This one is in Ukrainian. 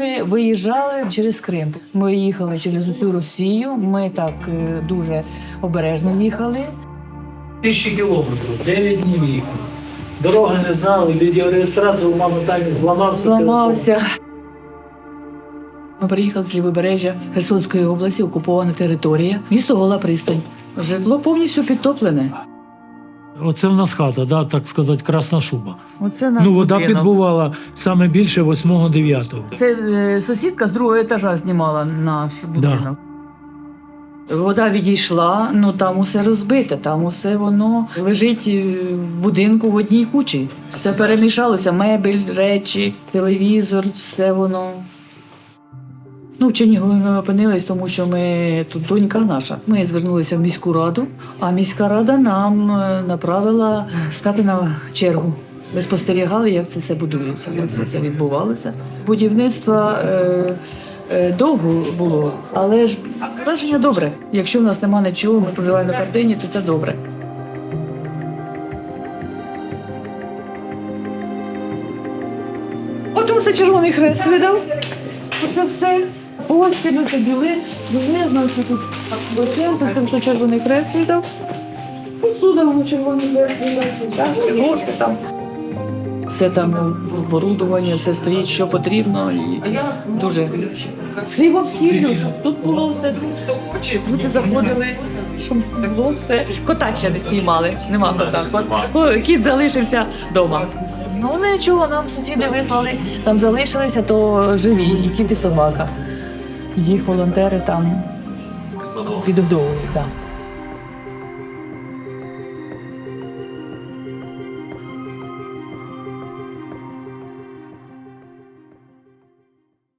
Ми виїжджали через Крим. Ми їхали через усю Росію. Ми так е, дуже обережно їхали. Тисячі кілометрів, 9 днів їхали. Дороги не знали, відеореєстратор у мами там зламався. Зламався. Ми приїхали з лівобережжя Херсонської області, окупована територія. Місто Гола Пристань. Житло повністю підтоплене. Оце в нас хата, да, так сказати, красна шуба. Оце наш Ну, вода будинок. підбувала саме більше 8-9. Це е, сусідка з другого етажа знімала наш будинок. Вода відійшла, ну там усе розбите, там усе воно лежить е, в будинку в одній кучі. Все перемішалося, мебель, речі, телевізор, все воно. Ну, в Чернігові ми опинились, тому що ми тут донька наша. Ми звернулися в міську раду, а міська рада нам е, направила стати на чергу. Ми спостерігали, як це все будується, як це все відбувалося. Будівництво е, е, довго було, але ж враження добре. Якщо в нас немає нічого, ми проживаємо на картині, то це добре. От усе Червоний Хрест видав. Оце все. Постіль, це біли, біли, у нас тут боченце, це все Червоний Хрест видав. Посуда воно Червоний Хрест видав, чашки, там. Все там оборудування, все стоїть, що потрібно. І дуже з хлібом щоб тут було все. Люди заходили, щоб було все. Кота ще не знімали, нема кота. Кот- Кіт залишився вдома. Ну нічого, нам сусіди вислали, там залишилися, то живі, і кіт і собака. Їх волонтери там підгодовують. Так.